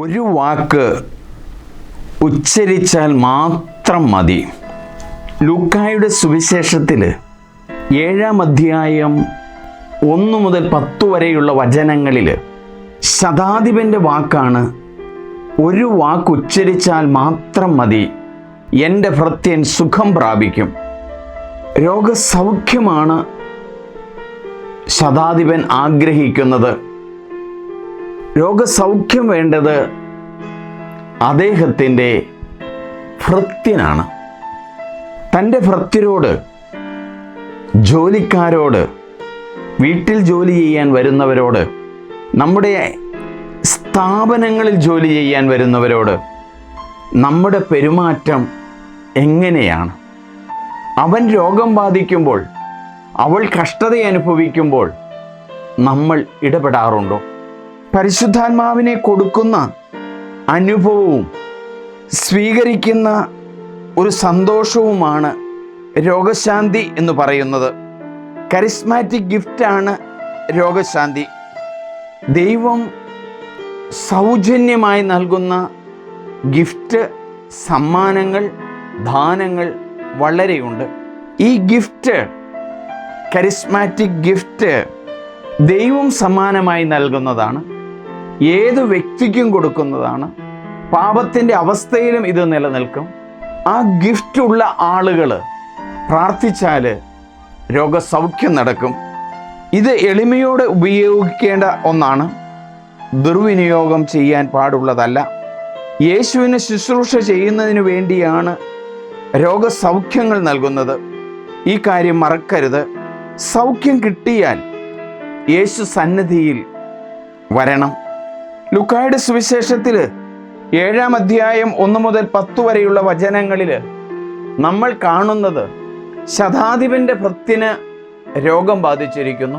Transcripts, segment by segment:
ഒരു വാക്ക് ഉച്ചരിച്ചാൽ മാത്രം മതി. ലൂക്കായുടെ സുവിശേഷത്തിൽ ഏഴാം അധ്യായം ഒന്ന് മുതൽ പത്ത് വരെയുള്ള വചനങ്ങളിൽ ശതാധിപന്റെ വാക്കാണ് ഒരു വാക്ക് ഉച്ചരിച്ചാൽ മാത്രം മതി. എന്റെ ഭൃത്യൻ സുഖം പ്രാപിക്കും. രോഗസൗഖ്യമാണ് ശതാധിപൻ ആഗ്രഹിക്കുന്നത്. രോഗസൗഖ്യം വേണ്ടത് അദ്ദേഹത്തിന്റെ ഭൃത്യനാണ്. തന്റെ ഭൃത്യരോട് ജോലിക്കാരോട് വീട്ടിൽ ജോലി ചെയ്യാൻ വരുന്നവരോട് നമ്മുടെ സ്ഥാപനങ്ങളിൽ ജോലി ചെയ്യാൻ വരുന്നവരോട് നമ്മുടെ പെരുമാറ്റം എങ്ങനെയാണ്? അവൻ രോഗം ബാധിക്കുമ്പോൾ അവൾ കഷ്ടത അനുഭവിക്കുമ്പോൾ നമ്മൾ ഇടപെടാറുണ്ടോ? പരിശുദ്ധാത്മാവിനെ കൊടുക്കുന്ന അനുഭവവും സ്വീകരിക്കുന്ന ഒരു സന്തോഷവുമാണ് രോഗശാന്തി എന്ന് പറയുന്നത്. കരിസ്മാറ്റിക് ഗിഫ്റ്റാണ് രോഗശാന്തി. ദൈവം സൗജന്യമായി നൽകുന്ന ഗിഫ്റ്റ് സമ്മാനങ്ങൾ ദാനങ്ങൾ വളരെയുണ്ട്. ഈ ഗിഫ്റ്റ് കരിസ്മാറ്റിക് ഗിഫ്റ്റ് ദൈവം സമ്മാനമായി നൽകുന്നതാണ്. ഏത് വ്യക്തിക്കും കൊടുക്കുന്നതാണ്. പാപത്തിന്റെ അവസ്ഥയിലും ഇത് നിലനിൽക്കും. ആ ഗിഫ്റ്റ് ഉള്ള ആളുകൾ പ്രാർത്ഥിച്ചാൽ രോഗസൗഖ്യം നടക്കും. ഇത് എളിമയോടെ ഉപയോഗിക്കേണ്ട ഒന്നാണ്. ദുർവിനിയോഗം ചെയ്യാൻ പാടുള്ളതല്ല. യേശുവിന് ശുശ്രൂഷ ചെയ്യുന്നതിന് വേണ്ടിയാണ് രോഗസൗഖ്യങ്ങൾ നൽകുന്നത്. ഈ കാര്യം മറക്കരുത്. സൗഖ്യം കിട്ടിയാൽ യേശു സന്നിധിയിൽ വരണം. ലുക്കായുടെ സുവിശേഷത്തിൽ ഏഴാം അധ്യായം ഒന്ന് മുതൽ പത്ത് വരെയുള്ള വചനങ്ങളിൽ നമ്മൾ കാണുന്നത് ശതാധിപന്റെ ഭൃത്യന് രോഗം ബാധിച്ചിരിക്കുന്നു.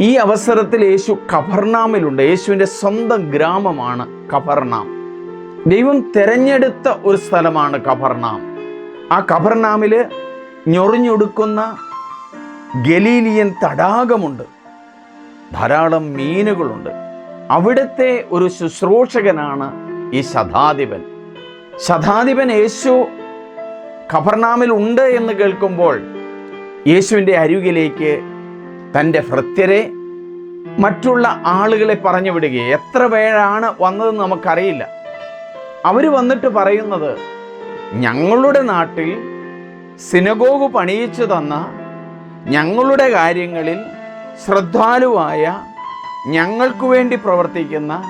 ഈ അവസരത്തിൽ യേശു കഫർണാമിലുണ്ട് യേശുവിന്റെ സ്വന്തം ഗ്രാമമാണ് കഫർണാം ദൈവം തിരഞ്ഞെടുത്ത ഒരു സ്ഥലമാണ് കഫർണാം ആ കഫർണാമിൽ ഞൊറിഞ്ഞൊടുക്കുന്ന ഗലീലിയൻ തടാകമുണ്ട്. ധാരാളം മീനുകളുണ്ട്. അവിടുത്തെ ഒരു ശുശ്രൂഷകനാണ് ഈ ശതാധിപൻ. ശതാധിപൻ യേശു ഖബർനാമിൽ ഉണ്ട് എന്ന് കേൾക്കുമ്പോൾ യേശുവിന്റെ അരികിലേക്ക് തന്റെ ഭൃത്യരെ മറ്റുള്ള ആളുകളെ പറഞ്ഞു വിടുകയും. എത്ര പേരാണ് വന്നതെന്ന് നമുക്കറിയില്ല. അവർ വന്നിട്ട് പറയുന്നത് ഞങ്ങളുടെ നാട്ടിൽ സിനഗോഗ് പണിയിച്ചു തന്ന ഞങ്ങളുടെ കാര്യങ്ങളിൽ ശ്രദ്ധാലുവായ ഞങ്ങൾക്ക് വേണ്ടി പ്രവർത്തിക്കുന്ന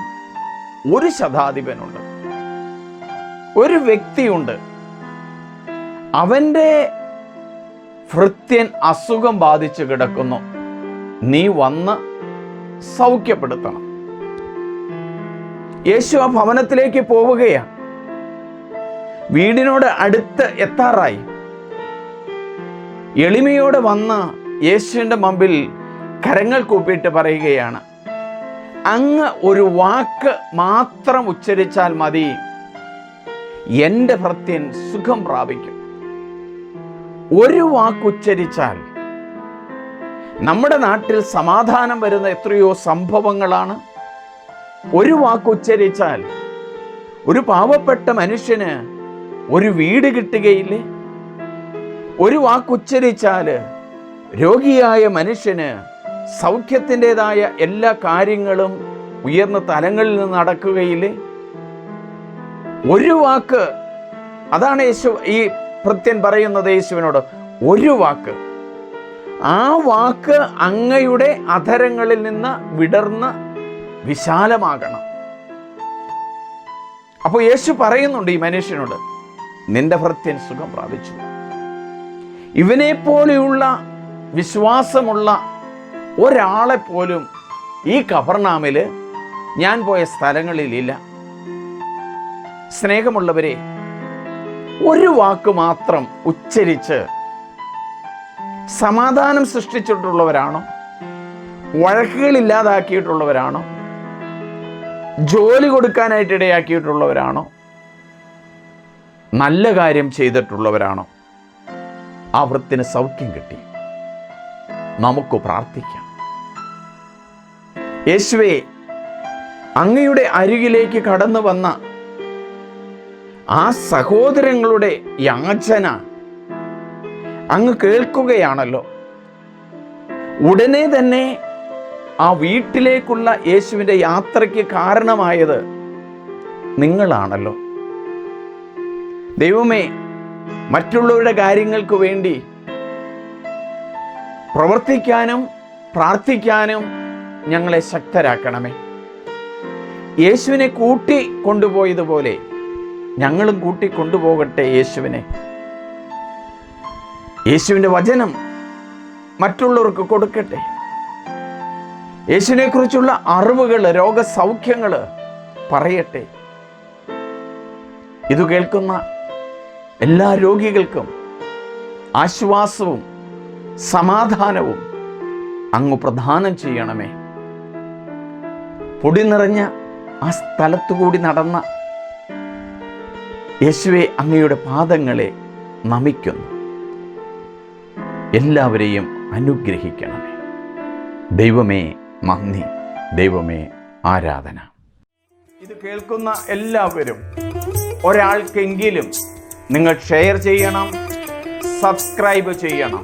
ഒരു ശതാധിപനുണ്ട്. ഒരു വ്യക്തിയുണ്ട്. അവന്റെ ഭൃത്യൻ അസുഖം ബാധിച്ചു കിടക്കുന്നു. നീ വന്ന് സൗഖ്യപ്പെടുത്തണം. യേശു ആ ഭവനത്തിലേക്ക് പോവുകയാണ്. വീടിനോട് അടുത്ത് എത്താറായി. എളിമയോടെ വന്ന് യേശുവിന്റെ മുമ്പിൽ കരങ്ങൾ കൂപ്പിയിട്ട് പറയുകയാണ് അങ്ങ് ഒരു വാക്ക് മാത്രം ഉച്ചരിച്ചാൽ മതി. എന്റെ ഭൃത്യൻ സുഖം പ്രാപിക്കും. ഒരു വാക്ക് ഉച്ചരിച്ചാൽ നമ്മുടെ നാട്ടിൽ സമാധാനം വരുന്ന എത്രയോ സംഭവങ്ങളാണ്. ഒരു വാക്ക് ഉച്ചരിച്ചാൽ ഒരു പാവപ്പെട്ട മനുഷ്യന് ഒരു വീട് കിട്ടുകയില്ലേ? ഒരു വാക്ക് ഉച്ചരിച്ചാൽ രോഗിയായ മനുഷ്യന് സൗഖ്യത്തിന്റെതായ എല്ലാ കാര്യങ്ങളും ഉയർന്ന തലങ്ങളിൽ നിന്ന് നടക്കുകയില്ലേ ഒരു വാക്ക് അതാണ് യേശു ഈ ഭൃത്യൻ പറയുന്നത് യേശുവിനോട് ഒരു വാക്ക്. ആ വാക്ക് അങ്ങയുടെ അധരങ്ങളിൽ നിന്ന് വിടർന്ന് വിശാലമാകണം. അപ്പോൾ യേശു പറയുന്നുണ്ട് ഈ മനുഷ്യനോട് നിന്റെ ഭൃത്യൻ സുഖം പ്രാപിച്ചു. ഇവനെപ്പോലെയുള്ള വിശ്വാസമുള്ള ഒരാളെ പോലും ഈ കഫർനാമിൽ ഞാൻ പോയ സ്ഥലങ്ങളിലില്ല. സ്നേഹമുള്ളവരെ ഒരു വാക്ക് മാത്രം ഉച്ചരിച്ച് സമാധാനം സൃഷ്ടിച്ചിട്ടുള്ളവരാണോ? വഴക്കുകൾ ഇല്ലാതാക്കിയിട്ടുള്ളവരാണോ ജോലി കൊടുക്കാനായിട്ട് ഇടയാക്കിയിട്ടുള്ളവരാണോ നല്ല കാര്യം ചെയ്തിട്ടുള്ളവരാണോ? ആ വൃത്തിന് സൗഖ്യം കിട്ടി. നമുക്ക് പ്രാർത്ഥിക്കാം. യേശുവെ അങ്ങയുടെ അരികിലേക്ക് കടന്നു വന്ന ആ സഹോദരങ്ങളുടെ യാചന അങ്ങ് കേൾക്കുകയാണല്ലോ. ഉടനെ തന്നെ ആ വീട്ടിലേക്കുള്ള യേശുവിന്റെ യാത്രയ്ക്ക് കാരണമായത് നിങ്ങളാണല്ലോ. ദൈവമേ മറ്റുള്ളവരുടെ കാര്യങ്ങൾക്ക് വേണ്ടി പ്രവർത്തിക്കാനും പ്രാർത്ഥിക്കാനും ഞങ്ങളെ ശക്തരാക്കണമേ. യേശുവിനെ കൂട്ടി കൊണ്ടുപോയതുപോലെ ഞങ്ങളും കൂട്ടി കൊണ്ടുപോകട്ടെ യേശുവിനെ. യേശുവിന്റെ വചനം മറ്റുള്ളവർക്ക് കൊടുക്കട്ടെ. യേശുവിനെ കുറിച്ചുള്ള അറിവുകൾ രോഗസൗഖ്യങ്ങൾ പറയട്ടെ. ഇത് കേൾക്കുന്ന എല്ലാ രോഗികൾക്കും ആശ്വാസവും സമാധാനവും അങ്ങ് പ്രദാനം ചെയ്യണമേ. പൊടി നിറഞ്ഞ ആ സ്ഥലത്തു കൂടി നടന്ന യേശുവെ അങ്ങയുടെ പാദങ്ങളെ നമിക്കുന്നു. എല്ലാവരെയും അനുഗ്രഹിക്കണമേ. ദൈവമേ നന്ദി ദൈവമേ ആരാധന. ഇത് കേൾക്കുന്ന എല്ലാവരും ഒരാൾക്കെങ്കിലും നിങ്ങൾ ഷെയർ ചെയ്യണം സബ്സ്ക്രൈബ് ചെയ്യണം.